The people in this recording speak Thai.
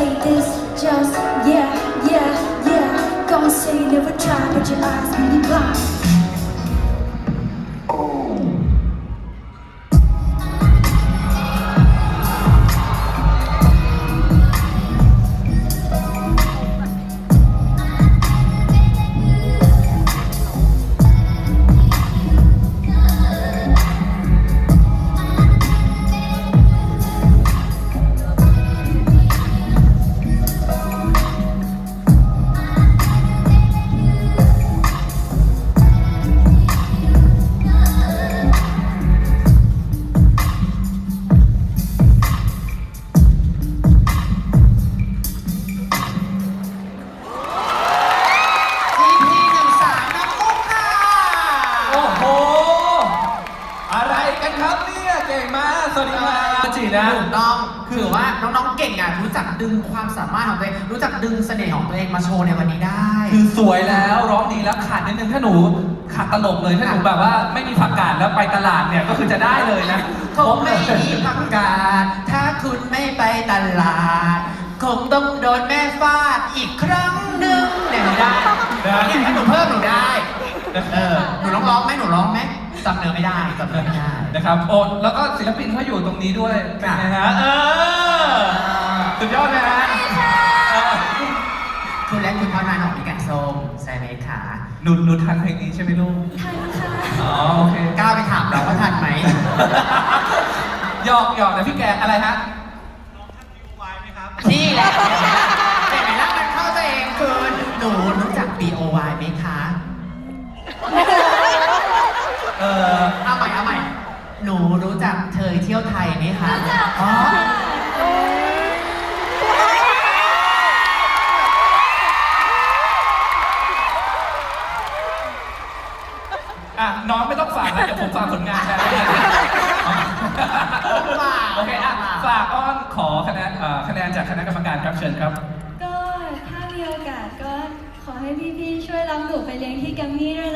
say this just yeah yeah yeah. Gonna say never try but your eyes really blind สวัสดีครับจีนะถูกต้องคือว่าน้องๆเก่งอะรู้จักดึงความสามารถของตัวเองรู้จักดึงเสน่ห์ของตัวเองมาโชว์ในวันนี้ได้ คือสวยแล้วร้องดีแล้วขาดนิดนึงถ้าหนูขาดตลกเลยถ้าหนูแบบว่าไม่มีผักกาดแล้วไปตลาดเนี่ยก็คือจะได้เลยนะคงไม่มีผักกาดถ้าคุณไม่ไปตลาดคงต้องโดนแม่ฟาดอีกครั้งหนึ่งเนี่ยหนูได้ได้เนี่ยถ้าหนูเพิ่มหนูได้เออหนูร้องร้องไหมหนูร้องไหม จำเนื้อไม่ได้จำเนื้อไม่ได้ นะครับโอ้แล้วก็ศิลปินเขาอยู่ตรงนี้ด้วยเป็นไงฮะเออสุดยอดไหมฮะเออคุณและคุณเท่านั้นของพี่แกงส้มใช่ไหมคะหนูหนูทันเพลงนี้ใช่ไหมลูกทันค่ะอ๋อโอเคกล้าไปถามเราว่าทันไหม หยอกหยอกแต่พี่แกอะไรฮะ นี่แหละ หนูรู้จักเธอเที่ยวไทยไหมคะรู้จักอ๋อค่ะอะน้องไม่ต้องฝากนะเดี๋ยวผมฝากผลงานแทนโอเคอะฝากอ้อนขอคะแนนเอ่อคะแนนจากคณะกรรมการครับเชิญครับ ก็ถ้ามีโอกาสก็ขอให้พี่ๆช่วยรับหนูไปเลี้ยงที่แกรมมี่ด้วย